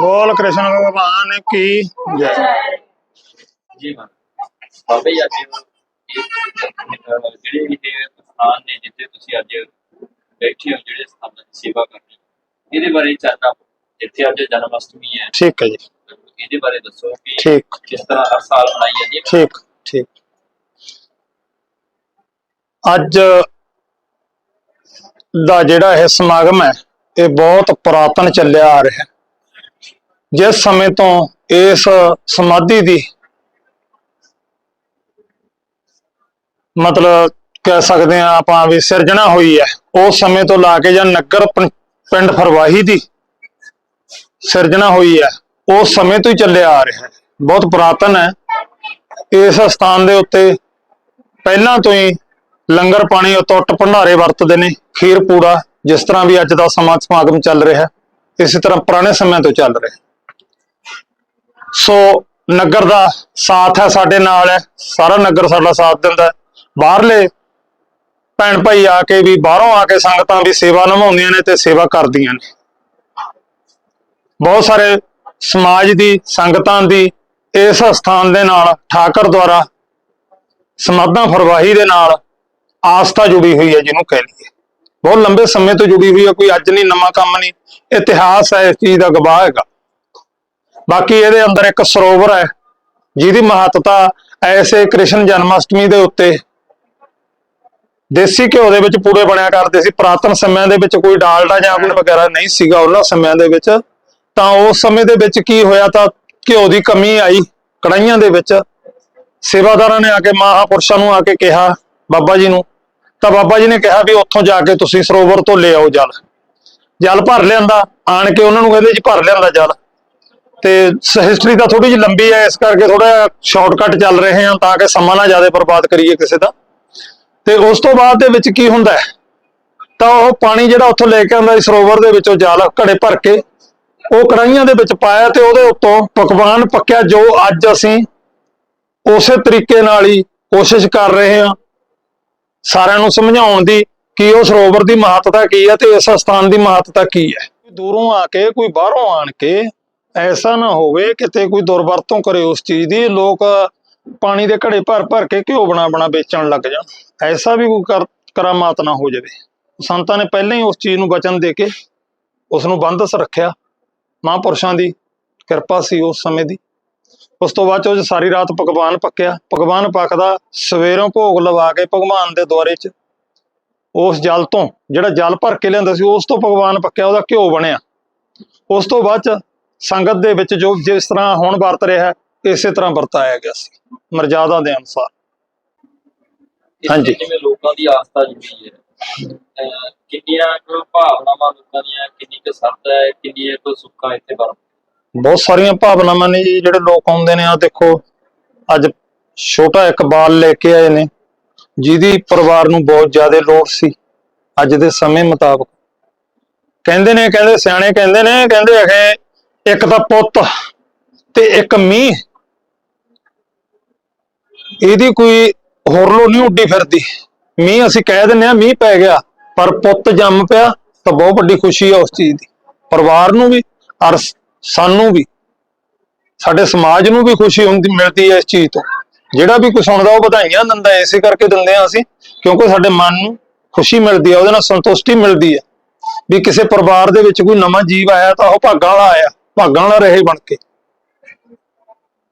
ਬੋਲ ਕ੍ਰਿਸ਼ਨ ਭਗਵਾਨ ਕੀ ਜੈ। ਜੀ ਹਾਂ ਬਾਬਾ ਜੀ ਅੱਜ ਇਹ, ਅਹ, ਜਿਹੜੇ ਇਹ ਸਥਾਨ ਨੇ ਜਿੱਥੇ ਤੁਸੀਂ ਅੱਜ ਬੈਠੇ ਹੋ ਜਿਹੜੇ ਸਥਾਨਾਂ ਦੀ ਸੇਵਾ ਕਰ ਰਹੇ ਹੋ ਇਹਦੇ ਬਾਰੇ ਚਾਹਨਾ ਇੱਥੇ ਅੱਜ ਜਨਮ ਅਸ਼ਟਮੀ ਹੈ। ਠੀਕ ਹੈ ਜੀ। ਇਹਦੇ ਬਾਰੇ ਦੱਸੋ ਕਿ ਠੀਕ। ਕਿਸ ਤਰ੍ਹਾਂ ਹਰ ਸਾਲ ਮਨਾਈ ਜਾਂਦੀ ਹੈ। ਠੀਕ ਠੀਕ। ਅੱਜ ਦਾ ਜਿਹੜਾ ਇਹ ਸਮਾਗਮ ਹੈ ਇਹ ਬਹੁਤ ਪੁਰਾਤਨ ਚੱਲਿਆ ਆ ਰਿਹਾ। ਹੈ ਜਿਸ ਸਮੇਂ ਤੋਂ ਇਸ ਸਮਾਧੀ ਦੀ ਮਤਲਬ ਕਹਿ ਸਕਦੇ ਆ ਆਪਾਂ ਵੀ ਸਿਰਜਣਾ ਹੋਈ ਹੈ, ਉਸ ਸਮੇਂ ਤੋਂ ਲਾ ਕੇ ਜਾਂ ਨਗਰ ਪਿੰਡ ਫਰਵਾਹੀ ਦੀ ਸਿਰਜਣਾ ਹੋਈ ਹੈ, ਉਸ ਸਮੇਂ ਤੋਂ ਹੀ ਚੱਲਿਆ ਆ ਰਿਹਾ ਹੈ। ਬਹੁਤ ਪੁਰਾਤਨ ਹੈ। ਇਸ ਸਥਾਨ ਦੇ ਉੱਤੇ ਪਹਿਲਾਂ ਤੋਂ ਹੀ ਲੰਗਰ ਪਾਣੀ ਅਤੁੱਟ ਭੰਡਾਰੇ ਵਰਤਦੇ ਨੇ, ਖੀਰ ਪੂੜਾ, ਜਿਸ ਤਰ੍ਹਾਂ ਵੀ ਅੱਜ ਦਾ ਸਮਾਂ ਸਮਾਗਮ ਚੱਲ ਰਿਹਾ ਹੈ, ਇਸੇ ਤਰ੍ਹਾਂ ਪੁਰਾਣੇ ਸਮਿਆਂ ਤੋਂ ਚੱਲ ਰਿਹਾ ਹੈ। ਸੋ ਨਗਰ ਦਾ ਸਾਥ ਹੈ, ਸਾਡੇ ਨਾਲ ਹੈ, ਸਾਰਾ ਨਗਰ ਸਾਡਾ ਸਾਥ ਦਿੰਦਾ ਹੈ। ਬਾਹਰਲੇ ਭੈਣ ਭਾਈ ਆ ਕੇ ਵੀ, ਬਾਹਰੋਂ ਆ ਕੇ ਸੰਗਤਾਂ ਵੀ ਸੇਵਾ ਨਿਭਾਉਂਦੀਆਂ ਨੇ ਤੇ ਸੇਵਾ ਕਰਦੀਆਂ ਨੇ। ਬਹੁਤ ਸਾਰੇ ਸਮਾਜ ਦੀ, ਸੰਗਤਾਂ ਦੀ ਇਸ ਸਥਾਨ ਦੇ ਨਾਲ, ਠਾਕਰ ਦੁਆਰਾ ਸਮਾਧਾਂ ਫਰਵਾਹੀ ਦੇ ਨਾਲ ਆਸਥਾ ਜੁੜੀ ਹੋਈ ਹੈ ਜਿਹਨੂੰ ਕਹਿ ਲਈਏ। ਬਹੁਤ ਲੰਬੇ ਸਮੇਂ ਤੋਂ ਜੁੜੀ ਹੋਈ ਹੈ, ਕੋਈ ਅੱਜ ਨਹੀਂ, ਨਵਾਂ ਕੰਮ ਨਹੀਂ। ਇਤਿਹਾਸ ਹੈ ਇਸ ਚੀਜ਼ ਦਾ ਗਵਾਹ ਹੈਗਾ। ਬਾਕੀ ਇਹਦੇ ਅੰਦਰ ਇੱਕ ਸਰੋਵਰ ਹੈ, ਜਿਹਦੀ ਮਹੱਤਤਾ ਐਸੇ ਕ੍ਰਿਸ਼ਨ ਜਨਮਾਸ਼ਟਮੀ ਦੇ ਉੱਤੇ। ਦੇਸੀ ਘਿਓ ਦੇ ਵਿੱਚ ਪੂੜੇ ਬਣਿਆ ਕਰਦੇ ਸੀ, ਪ੍ਰਾਤਨ ਸਮਿਆਂ ਦੇ ਵਿੱਚ ਕੋਈ ਡਾਲਡਾ ਜਾਂ ਕੋਈ ਵਗੈਰਾ ਨਹੀਂ ਸੀਗਾ ਉਹਨਾਂ ਸਮਿਆਂ ਦੇ ਵਿੱਚ। ਤਾਂ ਉਸ ਸਮੇਂ ਦੇ ਵਿੱਚ ਕੀ ਹੋਇਆ ਤਾਂ ਘਿਓ ਦੀ ਕਮੀ ਆਈ ਕੜਾਈਆਂ ਦੇ ਵਿੱਚ। ਸੇਵਾਦਾਰਾਂ ਨੇ ਆ ਕੇ ਮਹਾਪੁਰਸ਼ਾਂ ਨੂੰ ਆ ਕੇ ਕਿਹਾ, ਬਾਬਾ ਜੀ ਨੂੰ, ਤਾਂ ਬਾਬਾ ਜੀ ਨੇ ਕਿਹਾ ਵੀ ਉੱਥੋਂ ਜਾ ਕੇ ਤੁਸੀਂ ਸਰੋਵਰ ਤੋਂ ਲੈ ਆਓ ਜਲ। ਜਲ ਭਰ ਲਿਆਂਦਾ, ਆਣ ਕੇ ਉਹਨਾਂ ਨੂੰ ਕਹਿੰਦੇ ਜੀ ਭਰ ਲਿਆਂਦਾ ਜਲ। ਤੇ ਹਿਸਟਰੀ ਤਾਂ ਥੋੜੀ ਜਿਹੀ ਲੰਬੀ ਹੈ, ਇਸ ਕਰਕੇ ਥੋੜਾ ਸ਼ਾਰਟਕਟ ਚੱਲ ਰਹੇ ਹਾਂ ਤਾਂ ਕਿ ਸਮਾਂ ਨਾ ਜ਼ਿਆਦਾ ਬਰਬਾਦ ਕਰੀਏ ਕਿਸੇ ਦਾ। ਤੇ ਉਸ ਤੋਂ ਬਾਅਦ ਦੇ ਵਿੱਚ ਕੀ ਹੁੰਦਾ ਹੈ? ਤਾਂ ਉਹ ਪਾਣੀ ਜਿਹੜਾ ਉੱਥੋਂ ਲੈ ਕੇ ਆਉਂਦਾ ਸਰੋਵਰ ਦੇ ਵਿੱਚੋਂ ਜਲ ਘੜੇ ਭਰ ਕੇ, ਉਹ ਕੜਾਈਆਂ ਦੇ ਵਿੱਚ ਪਾਇਆ ਤੇ ਉਹਦੇ ਉੱਤੋਂ ਪਕਵਾਨ ਪੱਕਿਆ ਜੋ ਅੱਜ ਅਸੀਂ ਉਸੇ ਤਰੀਕੇ ਨਾਲ ਹੀ ਕੋਸ਼ਿਸ਼ ਕਰ ਰਹੇ ਹਾਂ ਸਾਰਿਆਂ ਨੂੰ ਸਮਝਾਉਣ ਦੀ ਕਿ ਉਹ ਸਰੋਵਰ ਦੀ ਮਹੱਤਤਾ ਕੀ ਹੈ ਤੇ ਇਸ ਸਥਾਨ ਦੀ ਮਹੱਤਤਾ ਕੀ ਹੈ। ਦੂਰੋਂ ਆ ਕੇ, ਕੋਈ ਬਾਹਰੋਂ ਆਣ ਕੇ ਐਸਾ ਨਾ ਹੋਵੇ ਕਿਤੇ ਕੋਈ ਦੁਰਵਰਤੋਂ ਕਰੇ ਉਸ ਚੀਜ਼ ਦੀ, ਲੋਕ ਪਾਣੀ ਦੇ ਘੜੇ ਭਰ ਭਰ ਕੇ ਘਿਓ ਬਣਾ ਬਣਾ ਵੇਚਣ ਲੱਗ ਜਾਣ। ਐਸਾ ਵੀ ਕੋਈ ਕਰ- ਕਰਾਮਾਤ ਨਾ ਹੋ ਜਾਵੇ। ਸੰਤਾਂ ਨੇ ਪਹਿਲਾਂ ਹੀ ਉਸ ਚੀਜ਼ ਨੂੰ ਬਚਨ ਦੇ ਕੇ ਉਸ ਨੂੰ ਬੰਦਸ ਰੱਖਿਆ ਮਹਾਂਪੁਰਸ਼ਾਂ ਦੀ ਕਿਰਪਾ ਸੀ ਉਸ ਸਮੇਂ ਦੀ। ਉਸ ਤੋਂ ਬਾਅਦ ਚ ਉਹ ਸਾਰੀ ਰਾਤ ਪਕਵਾਨ ਪੱਕਿਆ ਪਕਵਾਨ ਪੱਕਦਾ ਸਵੇਰੋਂ ਭੋਗ ਲਵਾ ਕੇ ਭਗਵਾਨ ਦੇ ਦੁਆਰੇ 'ਚ ਉਸ ਜਲ ਤੋਂ, ਜਿਹੜਾ ਜਲ ਭਰ ਕੇ ਲਿਆਂਦਾ ਸੀ, ਉਸ ਤੋਂ ਪਕਵਾਨ ਪੱਕਿਆ, ਉਹਦਾ ਘਿਓ ਬਣਿਆ। ਉਸ ਤੋਂ ਬਾਅਦ ਚ ਸੰਗਤ ਦੇ ਵਿੱਚ ਜੋ ਜਿਸ ਤਰ੍ਹਾਂ ਹੁਣ ਵਰਤ ਰਿਹਾ ਹੈ, ਇਸੇ ਤਰ੍ਹਾਂ ਵਰਤਾਇਆ ਗਿਆ ਸੀ ਮਰਜ਼ਾਦਾ ਦੇ ਅਨੁਸਾਰ। ਹਾਂਜੀ। ਜਿਵੇਂ ਲੋਕਾਂ ਦੀ ਆਸਥਾ ਜੁੜੀ ਹੈ ਅਹ, ਕਿੰਨੀਆਂ ਕੁ ਭਾਵਨਾਵਾਂ ਲੋਕਾਂ ਦੀਆਂ ਕਿੰਨੀ ਕੁ ਸਰਦਾ ਹੈ ਕਿੰਨੀ ਕੁ ਸੁੱਖਾਂ ਇੱਥੇ ਬਰ ਬਹੁਤ ਸਾਰੀਆਂ ਭਾਵਨਾਵਾਂ ਨੇ ਜੀ ਜਿਹੜੇ ਲੋਕ ਆਉਂਦੇ ਨੇ ਆ ਦੇਖੋ ਅੱਜ ਛੋਟਾ ਇੱਕ ਬਾਲ ਲੈ ਕੇ ਆਏ ਨੇ ਜਿਹਦੀ ਪਰਿਵਾਰ ਨੂੰ ਬਹੁਤ ਜ਼ਿਆਦਾ ਲੋੜ ਸੀ ਅੱਜ ਦੇ ਸਮੇਂ ਮੁਤਾਬਕ। ਕਹਿੰਦੇ ਨੇ ਕਹਿੰਦੇ ਸਿਆਣੇ ਕਹਿੰਦੇ ਨੇ ਕਹਿੰਦੇ ਅਖੇ ਇੱਕ ਤਾਂ ਪੁੱਤ ਤੇ ਇੱਕ ਮੀਂਹ। ਇਹਦੀ ਕੋਈ ਹੋਰਲੋ ਨਹੀਂ ਉੱਡੀ ਫਿਰਦੀ। ਮੀਂਹ ਅਸੀਂ ਕਹਿ ਦਿੰਨੇ ਆ ਮੀਂਹ ਪੈ ਗਿਆ, ਪਰ ਪੁੱਤ ਜੰਮ ਪਿਆ ਤਾਂ ਬਹੁਤ ਵੱਡੀ ਖੁਸ਼ੀ ਆ ਉਸ ਚੀਜ਼ ਦੀ। ਪਰਿਵਾਰ ਨੂੰ ਵੀ, ਔਰ ਸਾਨੂੰ ਵੀ, ਸਾਡੇ ਸਮਾਜ ਨੂੰ ਵੀ ਖੁਸ਼ੀ ਹੁੰਦੀ, ਮਿਲਦੀ ਹੈ ਇਸ ਚੀਜ਼ ਤੋਂ। ਜਿਹੜਾ ਵੀ ਕੋਈ ਸੁਣਦਾ, ਉਹ ਵਧਾਈਆਂ ਦਿੰਦਾ, ਇਸੇ ਕਰਕੇ ਦਿੰਦੇ ਆ ਅਸੀਂ, ਕਿਉਂਕਿ ਸਾਡੇ ਮਨ ਨੂੰ ਖੁਸ਼ੀ ਮਿਲਦੀ ਹੈ ਉਹਦੇ ਨਾਲ ਸੰਤੁਸ਼ਟੀ ਮਿਲਦੀ ਹੈ ਵੀ ਕਿਸੇ ਪਰਿਵਾਰ ਦੇ ਵਿੱਚ ਕੋਈ ਨਵਾਂ ਜੀਵ ਆਇਆ ਤਾਂ ਉਹ ਭਾਗਾਂ ਵਾਲਾ ਆਇਆ। ਭਾਗਾਂ ਵਾਲਾ ਰਹੇ ਬਣ ਕੇ।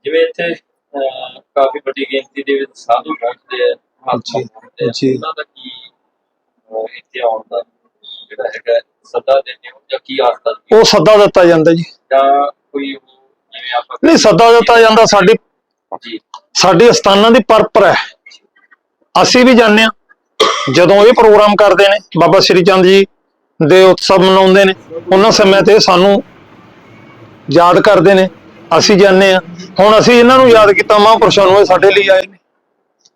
ਜਿਵੇਂ ਇੱਥੇ ਅਹ, ਕਾਫੀ ਵੱਡੀ ਗਿਣਤੀ ਦੇ ਵਿੱਚ ਸਾਧੂ ਪਹੁੰਚਦੇ ਆ ਮਹਾਤਮਾ ਜੀ। ਉਹਨਾਂ ਦਾ ਕੀ ਅਹ, ਇੱਥੇ ਆਉਣ ਦਾ ਜਿਹੜਾ ਹੈਗਾ ਸੱਦਾ ਦਿੰਦੇ ਹੋ ਜਾਂ ਕੀ ਆਸਤਾ? ਉਹ ਸੱਦਾ ਦਿੱਤਾ ਜਾਂਦਾ ਜੀ। ਜਾਂ ਕੋਈ ਉਹ ਜਿਵੇਂ ਆਪਾਂ ਨਹੀਂ ਸੱਦਾ ਦਿੱਤਾ ਜਾਂਦਾ ਸਾਡੀ ਜੀ। ਸਾਡੀ ਅਸਥਾਨਾਂ ਦੀ ਪਰਪਰ ਹੈ। ਅਸੀਂ ਵੀ ਜਾਂਦੇ ਆ ਜਦੋਂ ਇਹ ਪ੍ਰੋਗਰਾਮ ਕਰਦੇ ਨੇ ਬਾਬਾ ਸ੍ਰੀ ਚੰਦ ਜੀ ਦੇ ਉਤਸਵ ਮਨਾਉਂਦੇ ਨੇ ਉਹਨਾਂ ਸਮੇਂ ਤੇ ਸਾਨੂੰ ਯਾਦ ਕਰਦੇ ਨੇ, ਅਸੀਂ ਜਾਂਦੇ ਆ ਹੁਣ ਅਸੀਂ ਇਹਨਾਂ ਨੂੰ ਯਾਦ ਕੀਤਾ, ਮਹਾਂਪੁਰਸ਼ਾਂ ਨੂੰ ਇਹ ਸਾਡੇ ਲਈ ਆਏ ਨੇ।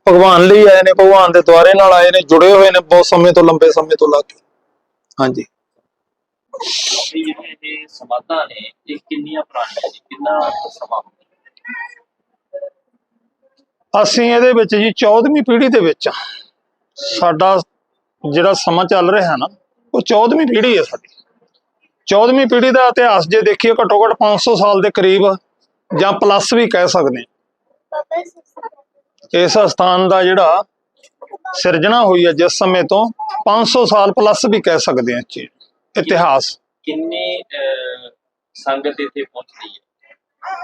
ਭਗਵਾਨ ਲਈ ਆਏ ਨੇ, ਭਗਵਾਨ ਦੇ ਦੁਆਰੇ ਨਾਲ ਆਏ ਨੇ, ਜੁੜੇ ਹੋਏ ਨੇ ਬਹੁਤ ਸਮੇਂ ਤੋਂ, ਲੰਬੇ ਸਮੇਂ ਤੋਂ ਲਾ ਕੇ। ਹਾਂਜੀ। ਇਹ ਸਮਾਧਾਂ ਨੇ ਇਹ ਕਿੰਨੀਆਂ ਪੁਰਾਣੀਆਂ ਜੀ ਕਿੰਨਾ ਸਮਾਂ ਅਸੀਂ ਇਹਦੇ ਵਿੱਚ ਜੀ 14ਵੀਂ ਪੀੜ੍ਹੀ ਦੇ ਵਿੱਚ ਆ ਸਾਡਾ ਜਿਹੜਾ ਸਮਾਂ ਚੱਲ ਰਿਹਾ ਨਾ, ਉਹ 14ਵੀਂ ਪੀੜ੍ਹੀ ਹੈ ਸਾਡੀ। 14ਵੀਂ ਪੀੜ੍ਹੀ ਦਾ ਇਤਿਹਾਸ ਜੇ ਦੇਖੀਏ ਘੱਟੋ ਘੱਟ 500 ਸਾਲ ਦੇ ਕਰੀਬ ਜਾਂ ਪਲੱਸ ਵੀ ਕਹਿ ਸਕਦੇ। ਇਸ ਸਥਾਨ ਦਾ ਜਿਹੜਾ ਸਿਰਜਣਾ ਹੋਈ ਹੈ ਜਿਸ ਸਮੇਂ ਤੋਂ 500 ਸਾਲ ਪਲੱਸ ਵੀ ਕਹਿ ਸਕਦੇ ਹਾਂ ਚੀਜ਼ ਇਤਿਹਾਸ। ਕਿੰਨੇ ਸੰਗਤ ਇੱਥੇ ਪਹੁੰਚਦੀ ਹੈ?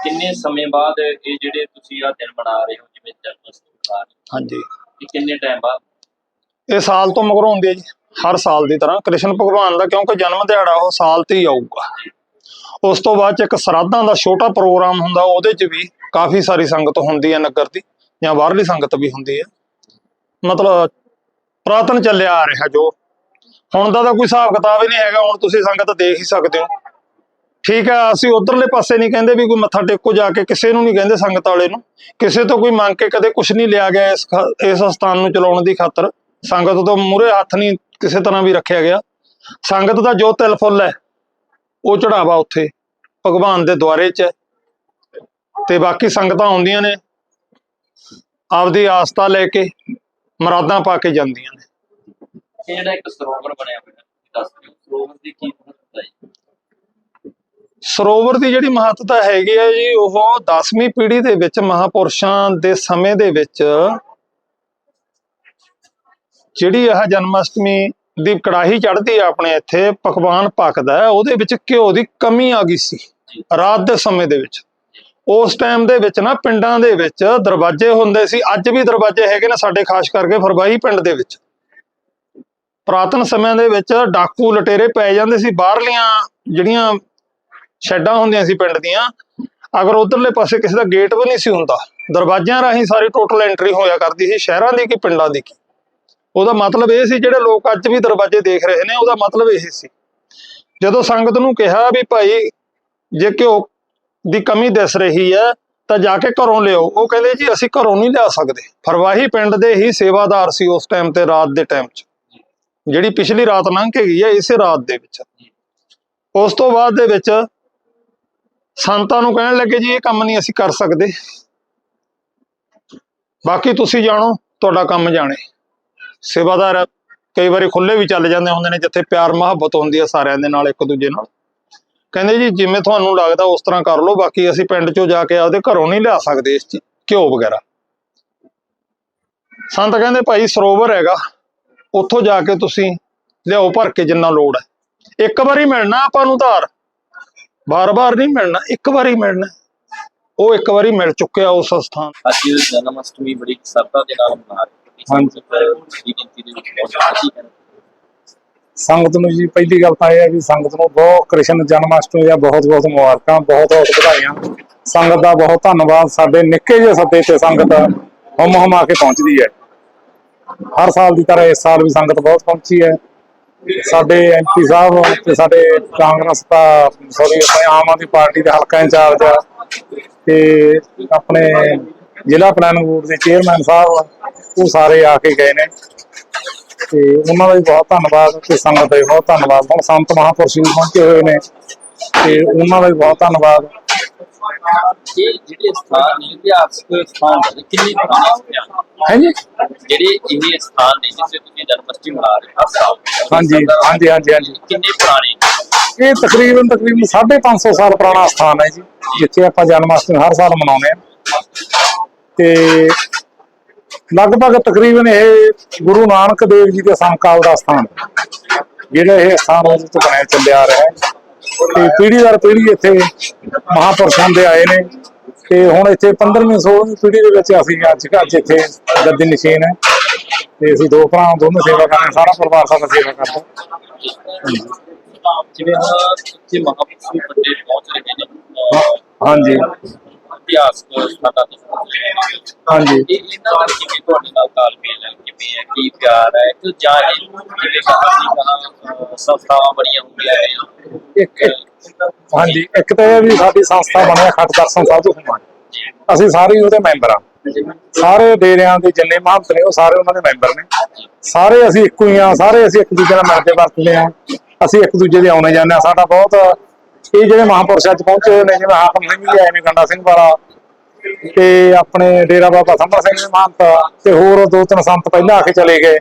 ਕਿੰਨੇ ਸਮੇਂ ਬਾਅਦ ਇਹ ਜਿਹੜੇ ਤੁਸੀਂ ਆ ਦਿਨ ਮਨਾ ਰਹੇ ਹੋ ਜਿਵੇਂ ਜਨਮ ਹੋ ਹਾਂਜੀ। ਇਹ ਕਿੰਨੇ ਟਾਈਮ ਬਾਅਦ? ਇਹ ਸਾਲ ਤੋਂ ਮਗਰੋਂ ਹੁੰਦੀ ਜੀ। ਹਰ ਸਾਲ ਦੀ ਤਰ੍ਹਾਂ ਕ੍ਰਿਸ਼ਨ ਭਗਵਾਨ ਦਾ, ਕਿਉਂਕਿ ਜਨਮ ਦਿਹਾੜਾ ਉਹ ਸਾਲ ਤੇ ਹੀ ਆਊਗਾ। ਉਸ ਤੋਂ ਬਾਅਦ ਚ ਇੱਕ ਸਰਾਧਾਂ ਦਾ ਛੋਟਾ ਪ੍ਰੋਗਰਾਮ ਹੁੰਦਾ, ਉਹਦੇ ਚ ਵੀ ਕਾਫੀ ਸਾਰੀ ਸੰਗਤ ਹੁੰਦੀ ਹੈ ਨਗਰ ਦੀ, ਜਾਂ ਬਾਹਰਲੀ ਸੰਗਤ ਵੀ ਹੁੰਦੀ ਹੈ। ਮਤਲਬ ਪ੍ਰਾਤਨ ਚੱਲਿਆ ਆ ਰਿਹਾ ਜੋ। ਹੁਣ ਦਾ ਤਾਂ ਕੋਈ ਹਿਸਾਬ ਕਿਤਾਬ ਹੀ ਨਹੀਂ ਹੈਗਾ, ਹੁਣ ਤੁਸੀਂ ਸੰਗਤ ਦੇਖ ਹੀ ਸਕਦੇ ਹੋ। ਠੀਕ ਹੈ, ਅਸੀਂ ਉਧਰਲੇ ਪਾਸੇ ਨਹੀਂ ਕਹਿੰਦੇ ਵੀ ਕੋਈ ਮੱਥਾ ਟੇਕੋ ਜਾ ਕੇ, ਕਿਸੇ ਨੂੰ ਨਹੀਂ ਕਹਿੰਦੇ ਸੰਗਤ ਵਾਲੇ ਨੂੰ। ਕਿਸੇ ਤੋਂ ਕੋਈ ਮੰਗ ਕੇ ਕਦੇ ਕੁਝ ਨਹੀਂ ਲਿਆ ਗਿਆ ਇਸ ਖ- ਇਸ ਸਥਾਨ ਨੂੰ ਚਲਾਉਣ ਦੀ ਖਾਤਰ। ਸੰਗਤ ਤੋਂ ਮੂਰੇ ਹੱਥ ਨਹੀਂ ਕਿਸੇ ਤਰ੍ਹਾਂ ਵੀ ਰੱਖਿਆ ਗਿਆ। ਸੰਗਤ ਦਾ ਜੋ ਤਿਲ ਫੁੱਲ ਹੈ ਉਹ ਚੜਾਵਾ ਉੱਥੇ ਭਗਵਾਨ ਦੇ ਦੁਆਰੇ 'ਚ। ਤੇ ਬਾਕੀ ਸੰਗਤਾਂ ਆਉਂਦੀਆਂ ਨੇ ਆਪਦੀ ਆਸਥਾ ਲੈ ਕੇ ਮਰਾਦਾਂ ਪਾ ਕੇ ਜਾਂਦੀਆਂ ਨੇ। ਇਹ ਜਿਹੜਾ ਇੱਕ ਸਰੋਵਰ ਬਣਿਆ ਹੋਇਆ ਦੱਸ ਹੋ ਸਰੋਵਰ ਦੀ ਕੀ ਮਹੱਤਤਾ ਹੈ ਸਰੋਵਰ ਦੀ ਜਿਹੜੀ ਮਹੱਤਤਾ ਹੈਗੀ ਹੈ ਜੀ ਉਹ 10ਵੀਂ ਪੀੜ੍ਹੀ ਦੇ ਵਿੱਚ ਮਹਾਪੁਰਸ਼ਾਂ ਦੇ ਸਮੇਂ ਦੇ ਵਿੱਚ ਜਿਹੜੀ ਇਹ ਜਨਮ ਅਸ਼ਟਮੀ ਦੀ ਕੜਾਹੀ ਚੜ੍ਹਦੀ ਆ ਆਪਣੇ ਇੱਥੇ ਪਕਵਾਨ ਪੱਕਦਾ ਉਹਦੇ ਵਿੱਚ ਘਿਓ ਦੀ ਕਮੀ ਆ ਗਈ ਸੀ ਰਾਤ ਦੇ ਸਮੇਂ ਦੇ ਵਿੱਚ। ਉਸ ਟਾਈਮ ਦੇ ਵਿੱਚ ਨਾ ਪਿੰਡਾਂ ਦੇ ਵਿੱਚ ਦਰਵਾਜ਼ੇ ਹੁੰਦੇ ਸੀ ਅੱਜ ਵੀ ਦਰਵਾਜ਼ੇ ਹੈਗੇ ਨੇ ਸਾਡੇ ਖਾਸ ਕਰਕੇ ਫਰਵਾਹੀ ਪਿੰਡ ਦੇ ਵਿੱਚ। ਪੁਰਾਤਨ ਸਮਿਆਂ ਦੇ ਵਿੱਚ ਡਾਕੂ ਲਟੇਰੇ ਪੈ ਜਾਂਦੇ ਸੀ ਬਾਹਰਲੀਆਂ ਜਿਹੜੀਆਂ ਸ਼ੈੱਡਾਂ ਹੁੰਦੀਆਂ ਸੀ ਪਿੰਡ ਦੀਆਂ ਅਗਰ ਉਧਰਲੇ ਪਾਸੇ ਕਿਸੇ ਦਾ ਗੇਟ ਵੀ ਨਹੀਂ ਸੀ ਹੁੰਦਾ ਦਰਵਾਜ਼ਿਆਂ ਰਾਹੀਂ ਸਾਰੀ ਟੋਟਲ ਐਂਟਰੀ ਹੋਇਆ ਕਰਦੀ ਸੀ ਸ਼ਹਿਰਾਂ ਦੀ ਕਿ ਪਿੰਡਾਂ ਦੀ ਕੀ। ਉਹਦਾ ਮਤਲਬ ਇਹ ਸੀ ਜਿਹੜੇ ਲੋਕ ਅੱਜ ਵੀ ਦਰਵਾਜ਼ੇ ਦੇਖ ਰਹੇ ਨੇ, ਉਹਦਾ ਮਤਲਬ ਇਹ ਸੀ। ਜਦੋਂ ਸੰਗਤ ਨੂੰ ਕਿਹਾ ਵੀ ਭਾਈ ਜੇ ਘਿਓ ਦੀ ਕਮੀ ਦਿਸ ਰਹੀ ਹੈ, ਤਾਂ ਜਾ ਕੇ ਘਰੋਂ ਲਿਓ ਉਹ ਕਹਿੰਦੇ ਜੀ, ਅਸੀਂ ਘਰੋਂ ਨਹੀਂ ਲਿਆ ਸਕਦੇ। ਫਰਵਾਹੀ ਪਿੰਡ ਦੇ ਹੀ ਸੇਵਾਦਾਰ ਸੀ ਉਸ ਟਾਈਮ ਤੇ, ਰਾਤ ਦੇ ਟਾਈਮ 'ਚ। ਜਿਹੜੀ ਪਿਛਲੀ ਰਾਤ ਲੰਘ ਕੇ ਗਈ ਹੈ, ਇਸੇ ਰਾਤ ਦੇ ਵਿੱਚ। ਉਸ ਤੋਂ ਬਾਅਦ ਦੇ ਵਿੱਚ ਸੰਤਾਂ ਨੂੰ ਕਹਿਣ ਲੱਗੇ, ਜੀ ਇਹ ਕੰਮ ਨਹੀਂ ਅਸੀਂ ਕਰ ਸਕਦੇ। ਬਾਕੀ ਤੁਸੀਂ ਜਾਣੋ, ਤੁਹਾਡਾ ਕੰਮ ਜਾਣੇ। ਸੇਵਾਦਾਰ ਕਈ ਵਾਰੀ ਖੁੱਲੇ ਵੀ ਚੱਲ ਜਾਂਦੇ ਹੁੰਦੇ ਨੇ, ਜਿੱਥੇ ਪਿਆਰ, ਮੁਹੱਬਤ ਹੁੰਦੀ ਹੈ ਸਾਰਿਆਂ ਦੇ ਨਾਲ, ਇੱਕ ਦੂਜੇ ਨਾਲ। ਕਹਿੰਦੇ ਜੀ, ਜਿਵੇਂ ਤੁਹਾਨੂੰ ਲੱਗਦਾ ਉਸ ਤਰ੍ਹਾਂ ਕਰ ਲਓ, ਬਾਕੀ ਅਸੀਂ ਪਿੰਡ 'ਚੋਂ ਜਾ ਕੇ ਆਪਦੇ ਘਰੋਂ ਨਹੀਂ ਲਿਆ ਸਕਦੇ ਇਸ ਚੀ- ਘਿਓ ਵਗੈਰਾ। ਸੰਤ ਕਹਿੰਦੇ, ਭਾਈ, ਸਰੋਵਰ ਹੈਗਾ। ਉੱਥੋਂ ਜਾ ਕੇ ਤੁਸੀਂ ਲਿਆਓ, ਭਰ ਕੇ ਜਿੰਨਾ ਲੋੜ ਹੈ। ਇੱਕ ਵਾਰੀ ਮਿਲਣਾ ਆਪਾਂ ਨੂੰ ਧਾਰ। ਬਾਰ-ਬਾਰ ਨਹੀਂ ਮਿਲਣਾ, ਇੱਕ ਵਾਰੀ ਮਿਲਣਾ। ਉਹ ਇੱਕ ਵਾਰੀ ਮਿਲ ਚੁੱਕਿਆ ਉਸ ਸਥਾਨ। ਅੱਜ ਜਨਮ ਅਸ਼ਟਮੀ ਬੜੀ ਸਰਦਾ ਦੇ ਨਾਲ ਮਨਾ ਰਹੇ ਸੰਗਤ ਨੂੰ ਜੀ ਪਹਿਲੀ ਗੱਲ ਤਾਂ ਇਹ ਹੈ ਵੀ ਸੰਗਤ ਨੂੰ ਬਹੁਤ ਕ੍ਰਿਸ਼ਨ ਜਨਮ ਦੀਆਂ ਬਹੁਤ ਬਹੁਤ ਮੁਬਾਰਕਾਂ, ਬਹੁਤ ਬਹੁਤ ਵਧਾਈਆਂ। ਸੰਗਤ ਦਾ ਬਹੁਤ ਧੰਨਵਾਦ। ਸਾਡੇ ਨਿੱਕੇ ਜਿਹੇ ਸੱਦੇ ਤੇ ਸੰਗਤ ਹਮ ਹਮ ਕੇ ਪਹੁੰਚਦੀ ਹੈ। ਹਰ ਸਾਲ ਦੀ ਤਰ੍ਹਾਂ ਇਸ ਸਾਲ ਵੀ ਸੰਗਤ ਬਹੁਤ ਪਹੁੰਚੀ ਹੈ। ਸਾਡੇ ਐਮਪੀ ਸਾਹਿਬ ਤੇ ਸਾਡੇ ਕਾਂਗਰਸ ਦਾ ਸੌਰੀ ਆਪਣੇ ਆਮ ਆਦਮੀ ਪਾਰਟੀ ਦੇ ਹਲਕਾ ਇੰਚਾਰਜ ਤੇ ਆਪਣੇ ਜ਼ਿਲ੍ਹਾ ਪਲਾਨਿੰਗ ਬੋਰਡ ਦੇ ਚੇਅਰਮੈਨ ਸਾਹਿਬ ਉਹ ਸਾਰੇ ਆ ਕੇ ਗਏ ਨੇ। ਤੇ ਉਹਨਾਂ ਦਾ ਵੀ ਬਹੁਤ ਧੰਨਵਾਦ ਤੇ ਸੰਗਤ ਦਾ ਵੀ ਬਹੁਤ ਧੰਨਵਾਦ। ਹੁਣ ਸੰਤ ਮਹਾਂਪੁਰਸ਼ ਵੀ ਪਹੁੰਚੇ ਹੋਏ ਨੇ ਤੇ ਉਹਨਾਂ ਦਾ ਵੀ ਬਹੁਤ ਧੰਨਵਾਦ। ਇਹ ਜਿਹੜੇ ਸਥਾਨ ਨੇ ਇਤਿਹਾਸਕ ਸਥਾਨ ਨੇ ਕਿੰਨੇ ਪੁਰਾਣੇ ਸਥਾਨ ਹਾਂਜੀ? ਜਿਹੜੇ ਇਹ ਸਥਾਨ ਨੇ ਜਿੱਥੇ ਤੁਸੀਂ ਜਨਮ ਅਸ਼ਟਮੀ ਮਨਾ ਰਹੇ ਹੋ ਹਰ ਸਾਲ ਹਾਂਜੀ ਹਾਂਜੀ ਹਾਂਜੀ ਹਾਂਜੀ। ਕਿੰਨੇ ਪੁਰਾਣੇ ਨੇ? ਇਹ ਤਕਰੀਬਨ ਤਕਰੀਬਨ 550 ਸਾਲ ਪੁਰਾਣਾ ਸਥਾਨ ਹੈ ਜੀ ਜਿੱਥੇ ਆਪਾਂ ਜਨਮ ਅਸ਼ਟਮੀ ਹਰ ਸਾਲ ਮਨਾਉਂਦੇ ਹਾਂ। ਤੇ ਲਗਭਗ ਤਕਰੀਬਨ ਇਹ ਗੁਰੂ ਨਾਨਕ ਦੇਵ ਜੀ ਦੇ ਸਮਕਾਲ ਦਾ ਸਥਾਨ ਹੈ। ਜਿਹੜਾ ਇਹ ਸਥਾਨ ਉਹਦੇ ਤੋਂ ਬਣਿਆ ਚੱਲਿਆ ਆ ਰਿਹਾ ਹੈ। ਤੇ ਪੀੜ੍ਹੀ ਦਰ ਪੀੜ੍ਹੀ ਇੱਥੇ ਮਹਾਪੁਰਸ਼ਾਂ ਦੇ ਆਏ ਨੇ। ਤੇ ਹੁਣ ਇੱਥੇ 15ਵੀਂ 16ਵੀਂ ਪੀੜ੍ਹੀ ਦੇ ਵਿੱਚ ਅਸੀਂ ਅੱਜ ਅੱਜ ਇੱਥੇ ਗੱਦੀ ਨਸ਼ੀਨ ਹੈ। ਤੇ ਅਸੀਂ ਦੋ ਭਰਾ ਦੋਨੋਂ ਸੇਵਾ ਕਰਦੇ ਹਾਂ, ਸਾਰਾ ਪਰਿਵਾਰ ਸਾਡਾ ਸੇਵਾ ਕਰਦਾ ਜਿਵੇਂ ਹੁਣ ਇੱਥੇ ਮਹਾਂਪੁਰਸ਼ ਵੱਡੇ ਪਹੁੰਚ ਰਹੇ ਨੇ ਹਾਂਜੀ। ਇਤਿਹਾਸਕ ਸਥਾਨਾਂ ਤੇ। ਹਾਂਜੀ। ਇਹ ਇਹਨਾਂ ਦਾ ਕਿਵੇਂ ਤੁਹਾਡੇ ਨਾਲ ਤਾਲਮੇਲ ਹੈ? ਕਿਵੇਂ ਹੈ? ਕੀ ਪਿਆਰ ਹੈ? ਕਿ ਜਾਂ ਇਹ ਜਿਵੇਂ ਕਹਾ ਸੀ ਕਹਾ ਸੰਸਥਾਵਾਂ ਬੜੀਆਂ ਹੁੰਦੀਆਂ ਨੇ। ਇੱਕ ਹਾਂਜੀ ਇੱਕ ਤਾਂ ਇਹ ਵੀ ਸਾਡੀ ਸੰਸਥਾ ਬਣਿਆ ਖੱਟ ਦਰਸ਼ਨ ਸਾਧੂ ਸਮਾਜ ਅਸੀਂ ਸਾਰੇ ਉਹਦੇ ਮੈਂਬਰ ਆ ਸਾਰੇ ਡੇਰਿਆਂ ਦੇ ਜਿੰਨੇ ਮਹੰਤ ਨੇ ਉਹ ਸਾਰੇ ਉਹਨਾਂ ਦੇ ਮੈਂਬਰ ਨੇ। ਸਾਰੇ ਅਸੀਂ ਇੱਕੋ ਹੀ ਆ ਸਾਰੇ ਅਸੀਂ ਇੱਕ ਦੂਜੇ ਨਾਲ ਮਿਲਦੇ ਵਰਤਦੇ ਆ ਅਸੀਂ ਇੱਕ ਦੂਜੇ ਦੇ ਆਉਣੇ ਜਾਂਦੇ ਆ ਸਾਡਾ ਬਹੁਤ ਇਹ ਜਿਹੜੇ ਮਹਾਂਪੁਰਸ਼ਾਂ ਚ ਪਹੁੰਚੇ ਹੋਏ ਨੇ, ਜਿਵੇਂ ਹਾਕਮ ਸਿੰਘ ਜੀ ਆਏ ਗੰਡਾ ਸਿੰਘ ਵਾਲਾ ਤੇ ਆਪਣੇ ਡੇਰਾ ਬਾਬਾ ਸੰਭਾ ਸਿੰਘ ਮਹੰਤ ਤੇ ਹੋਰ ਦੋ ਤਿੰਨ ਸੰਤ ਪਹਿਲਾਂ ਆ ਕੇ ਚਲੇ ਗਏ।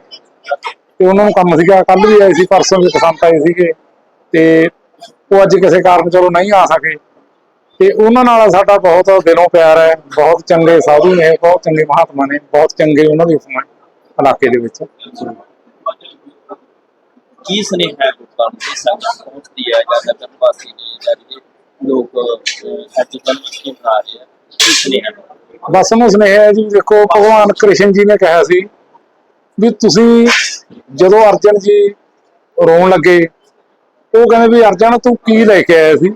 ਤੇ ਉਹਨਾਂ ਨੂੰ ਕੰਮ ਸੀਗਾ ਕੱਲ ਵੀ ਆਏ ਸੀ, ਪਰਸੋਂ ਵੀ ਇੱਕ ਸੰਤ ਆਏ ਸੀਗੇ ਤੇ ਉਹ ਅੱਜ ਕਿਸੇ ਕਾਰਨ ਚਲੋ ਨਹੀਂ ਆ ਸਕੇ। ਤੇ ਉਹਨਾਂ ਨਾਲ ਸਾਡਾ ਬਹੁਤ ਦਿਲੋਂ ਪਿਆਰ ਹੈ, ਬਹੁਤ ਚੰਗੇ ਸਾਧੂ ਨੇ, ਬਹੁਤ ਚੰਗੇ ਮਹਾਤਮਾ ਨੇ, ਬਹੁਤ ਚੰਗੇ ਉਹਨਾਂ ਦੀ ਉਪਮਾ ਇਲਾਕੇ ਦੇ ਵਿੱਚ। ਕੀ ਸੁਨੇਹਾ ਹੈ ਲੋਕਾਂ ਨੂੰ? ਇਸ ਸੰਗਤ ਪਹੁੰਚਦੀ ਹੈ, ਜਾਂ ਨਗਰ ਵਾਸੀ ਨੇ ਜਾਂ ਜਿਹੜੇ ਲੋਕ ਅੱਜ ਜਨਮ ਅਸ਼ਟਮੀ ਮਨਾ ਰਹੇ ਆ। ਕੀ ਸੁਨੇਹਾ ਬਸ ਨੂੰ ਸੁਨੇਹਾ ਹੈ ਜੀ, ਦੇਖੋ, ਭਗਵਾਨ ਕ੍ਰਿਸ਼ਨ ਜੀ ਨੇ ਕਿਹਾ ਸੀ ਵੀ ਤੁਸੀਂ ਜਦੋਂ ਅਰਜਨ ਜੀ ਰੋਣ ਲੱਗੇ, ਉਹ ਕਹਿੰਦੇ ਵੀ ਅਰਜਨ, ਤੂੰ ਕੀ ਲੈ ਕੇ ਆਇਆ ਸੀ?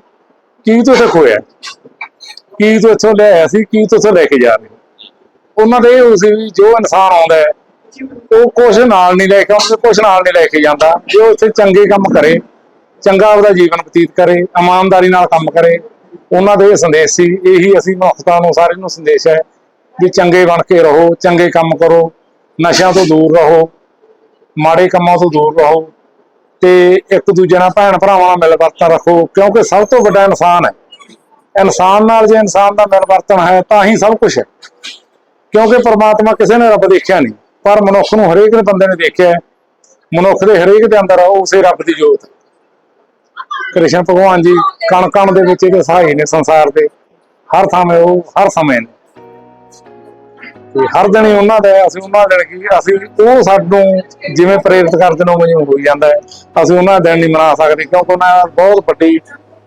ਕੀ ਤੂੰ ਇੱਥੇ ਖੋਇਆ? ਕੀ ਤੂੰ ਇੱਥੋਂ ਲੈ ਆਇਆ ਸੀ? ਕੀ ਤੂੰ ਇੱਥੋਂ ਲੈ ਕੇ ਜਾ ਰਿਹਾ? ਉਹਨਾਂ ਦੇ ਇਹ ਸੀ ਵੀ ਜੋ ਇਨਸਾਨ ਆਉਂਦਾ ਹੈ ਉਹ ਕੁਛ ਨਾਲ ਨਹੀਂ ਲੈ ਕੇ ਆਉਂਦਾ, ਕੁਛ ਨਾਲ ਨਹੀਂ ਲੈ ਕੇ ਜਾਂਦਾ। ਜੇ ਉਹ ਇੱਥੇ ਚੰਗੇ ਕੰਮ ਕਰੇ, ਚੰਗਾ ਆਪਦਾ ਜੀਵਨ ਬਤੀਤ ਕਰੇ, ਇਮਾਨਦਾਰੀ ਨਾਲ ਕੰਮ ਕਰੇ, ਉਹਨਾਂ ਦੇ ਇਹ ਸੰਦੇਸ਼ ਸੀ, ਇਹੀ ਅਸੀਂ ਮਨੁੱਖਤਾ ਨੂੰ ਸਾਰਿਆਂ ਨੂੰ ਸੰਦੇਸ਼ ਹੈ ਵੀ ਚੰਗੇ ਬਣ ਕੇ ਰਹੋ, ਚੰਗੇ ਕੰਮ ਕਰੋ, ਨਸ਼ਿਆਂ ਤੋਂ ਦੂਰ ਰਹੋ, ਮਾੜੇ ਕੰਮਾਂ ਤੋਂ ਦੂਰ ਰਹੋ ਤੇ ਇੱਕ ਦੂਜੇ ਨਾਲ ਭੈਣ ਭਰਾਵਾਂ ਨਾਲ ਮਿਲ ਵਰਤਨ ਰੱਖੋ, ਕਿਉਂਕਿ ਸਭ ਤੋਂ ਵੱਡਾ ਇਨਸਾਨ ਹੈ। ਇਨਸਾਨ ਨਾਲ ਜੇ ਇਨਸਾਨ ਦਾ ਮਿਲ ਵਰਤਨ ਹੈ, ਤਾਂ ਹੀ ਸਭ ਕੁਝ ਹੈ। ਕਿਉਂਕਿ ਪਰਮਾਤਮਾ ਕਿਸੇ ਨੇ ਰੱਬ ਦੇਖਿਆ ਨਹੀਂ। ਪਰ ਮਨੁੱਖ ਨੂੰ ਹਰੇਕ ਨੇ ਬੰਦੇ ਨੇ ਦੇਖਿਆ ਮਨੁੱਖ ਦੇ ਹਰੇਕ ਦੇ ਅੰਦਰ ਉਸੇ ਰੱਬ ਦੀ ਜੋਤ। ਕ੍ਰਿਸ਼ਨ ਭਗਵਾਨ ਜੀ ਕਣ ਕਣ ਦੇ ਵਿੱਚ ਇਹਦੇ ਸਹਾਈ ਨੇ ਸੰਸਾਰ ਦੇ। ਹਰ ਥਾਂ ਉਹ, ਹਰ ਸਮੇਂ ਤੇ ਹਰ ਦਿਨ ਉਹਨਾਂ ਦਾ, ਅਸੀਂ ਉਹਨਾਂ ਦਿਨ ਕੀ, ਅਸੀਂ ਉਹ ਸਾਨੂੰ ਜਿਵੇਂ ਪ੍ਰੇਰਿਤ ਕਰਦੇ ਨੇ, ਉਵੇਂ ਜਿਵੇਂ ਹੋਈ ਜਾਂਦਾ ਹੈ। ਅਸੀਂ ਉਹਨਾਂ ਦਾ ਦਿਨ ਨਹੀਂ ਮਨਾ ਸਕਦੇ, ਕਿਉਂਕਿ ਉਹਨਾਂ ਬਹੁਤ ਵੱਡੀ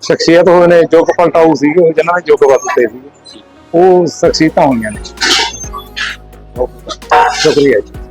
ਸ਼ਖਸੀਅਤ ਹੋਏ ਨੇ ਯੁੱਗ ਪਲਟਾਊ ਸੀਗੇ ਜਿਨ੍ਹਾਂ ਨੇ ਯੁੱਗ ਬਦਲਦੇ ਸੀ ਉਹ ਸ਼ਖਸੀਅਤਾਂ ਹੋਈਆਂ ਨੇ। ਸ਼ੁਕਰੀਆ ਜੀ